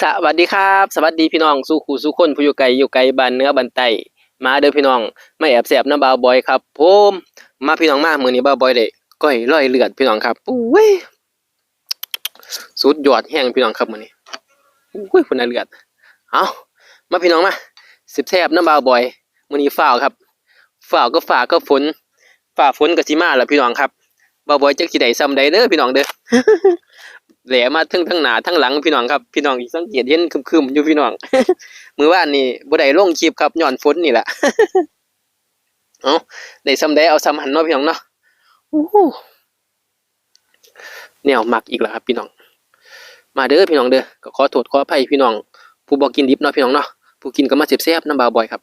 สวัสดีครับ สวัสดีพี่น้องสู่ขู่สู่คนผู้อยู่ไกลอยู่ไกลบ้านเนื้อบ้านใต้มาเด้อพี่น้องไม่แอบแสบนะบ่าวบอยครับผมมาพี่น้องมามือนี้บ่าวบอยได้ก้อยร้อยเลือดพี่น้องครับอุ้ยสุดยอดแห้งพี่น้องครับมือนี้อุ้ยพุ่นน่ะเลือดเอามาพี่น้องมาสิบแซ่บนะบ่าวบอยมือนี้ฟ้าวครับฟ้าวก็ฟ้าก็ฝนฟ้าฝนก็สิมาแล้วพี่น้องครับบ่าวบอยจักสิได้ซ้ำใดเด้อพี่น้องเด้อ แหลมาทั้งทั้งหนาทั้งหลังพี่น้องครับพี่น้องสังเกตเห็นคึมๆอยู่พี่น้องมือว่านนี่บ่ได้ลงคลิปครับย้อนฝนนี่แหละเอาได้ซ้ำใดเอาซ้ำหันเนาะพี่น้องเนาะแนวมักอีกแล้วครับ พี่น้อง มาเด้อพี่น้องเด้อก็ขอโทษขออภัยพี่น้อง ผู้บ่กินดิบเนาะพี่น้องเนาะผู้กินก็มาแซ่บๆน้ำบาบ่อยครับ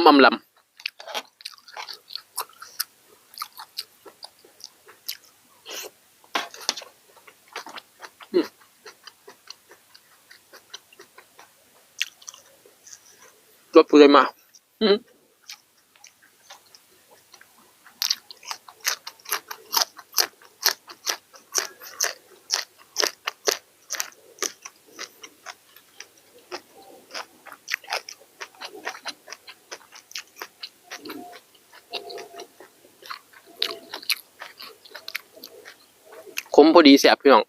มอำลำอืมรถผู้ใดมา อืม ดีแสบพี่น้อง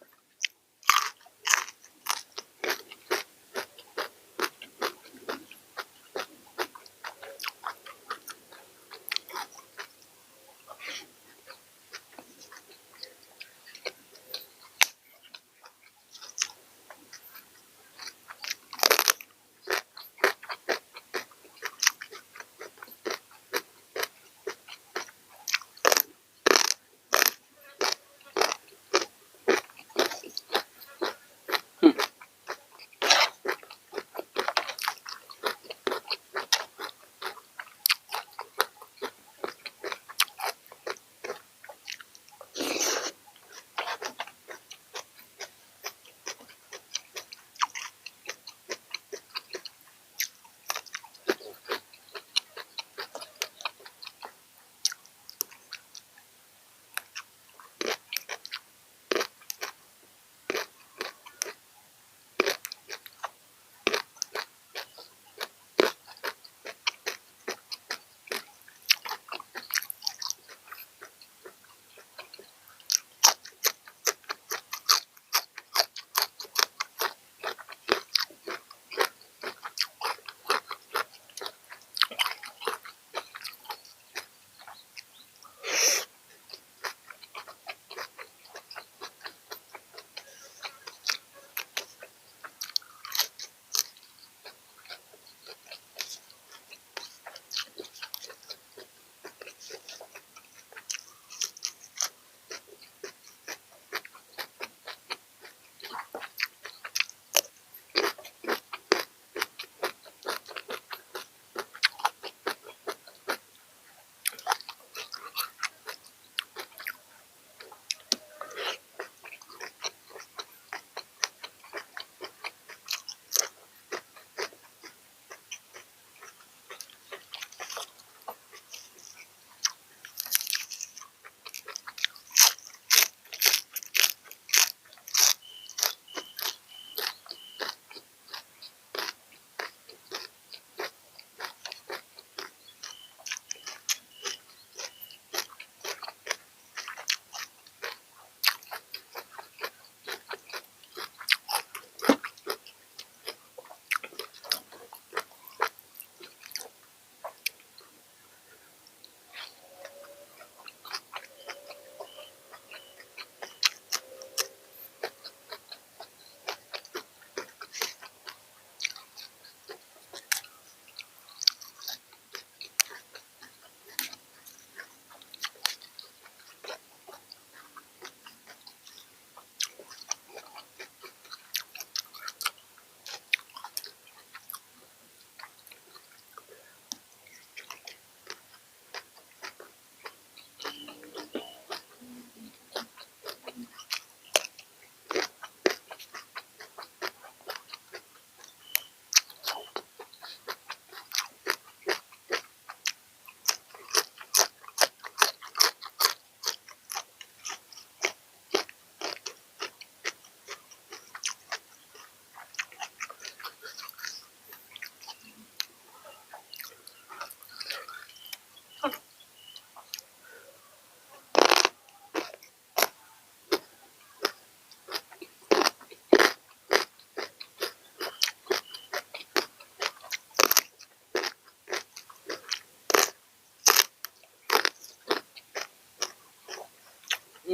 ห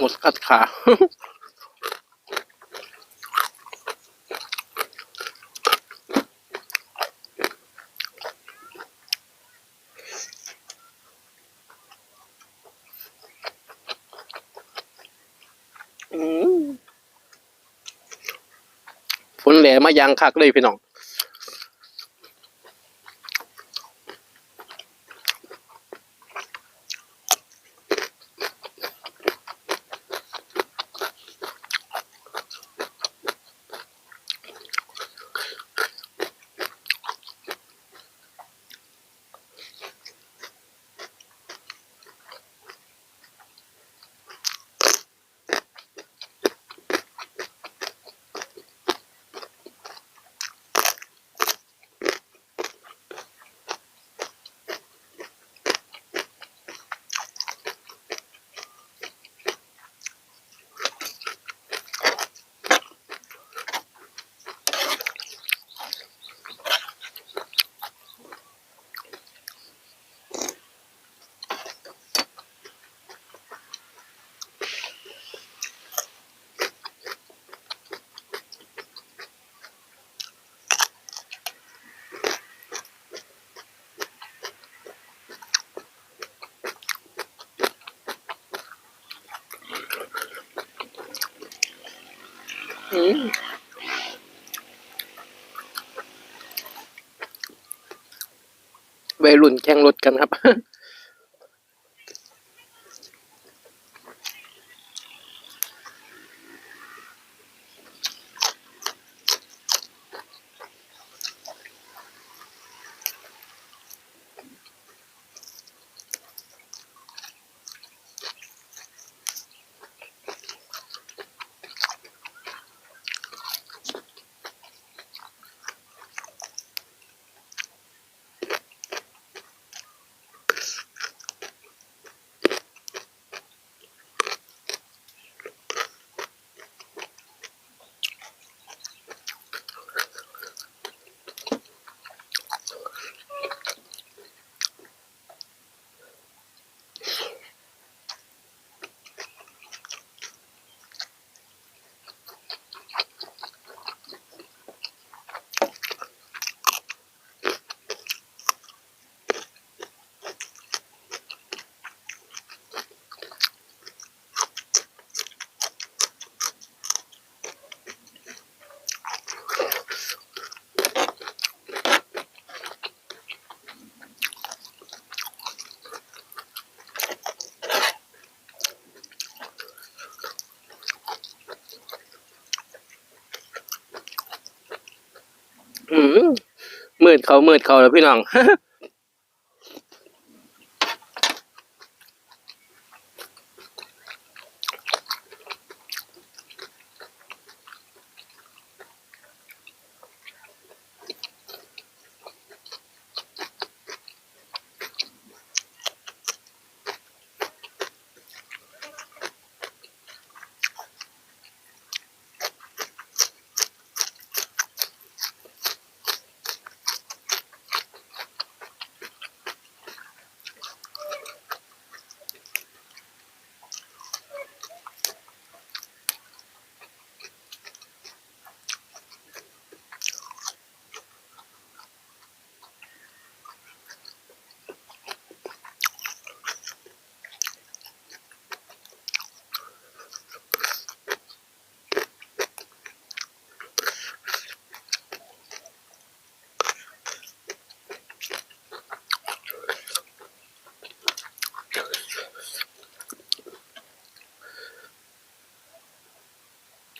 มดขัดขา ลมายังคักเลยพี่น้อง วัยรุ่นแข่งรถกันครับ อืมมืด เขามืดเขาแล้วพี่น้อง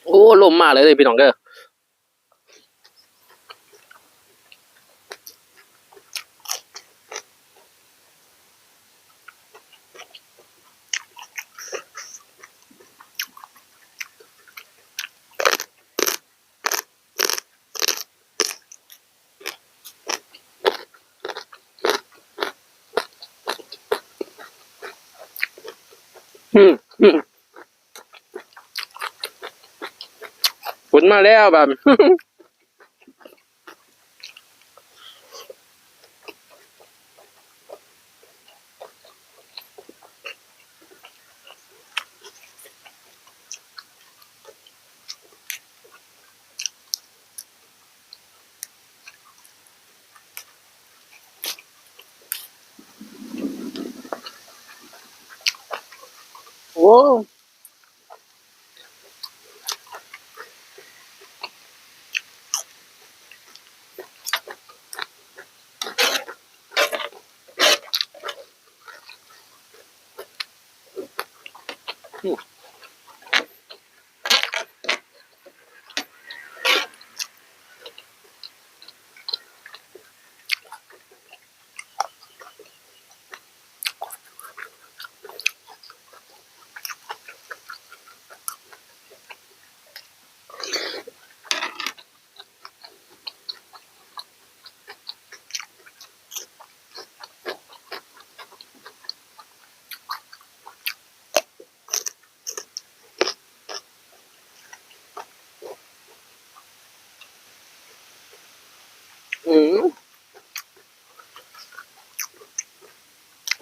โอ้ ลมมากเลยพี่น้องเด้ออืม ฝนมาแล้วแบบโอ้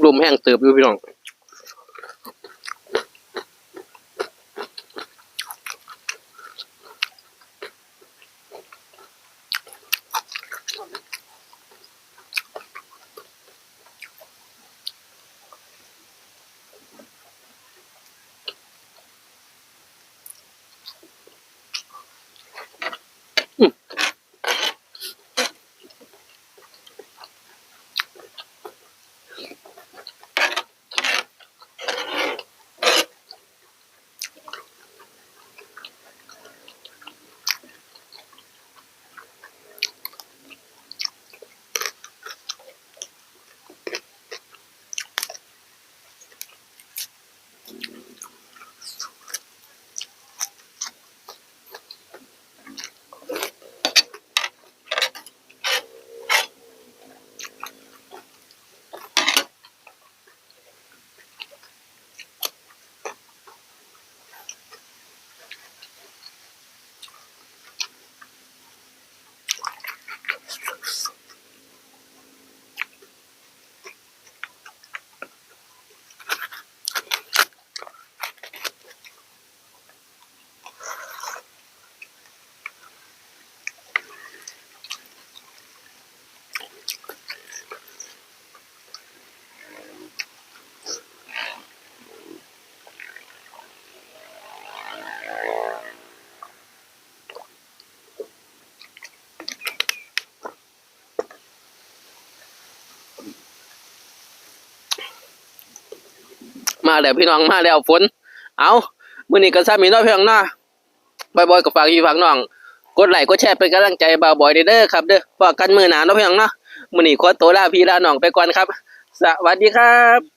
ลมแห้งเติบอยู่พี่น้อง แล้วพี่น้องมาแล้วฝน เอามื้อนี้ก็ซ้ำอีน้อยเพี่น้องเนาะบอยบอยก็ฝากพี่ฝากน้องกดไลค์กดแชร์เป็นกำลังใจบ่าวบอยเด้อครับเด้อพอกกันมือหนาเนาะพี่น้องเนาะมื้อนี้ขอตัวลาพี่ลาน้องไปก่อนครับ สวัสดีครับ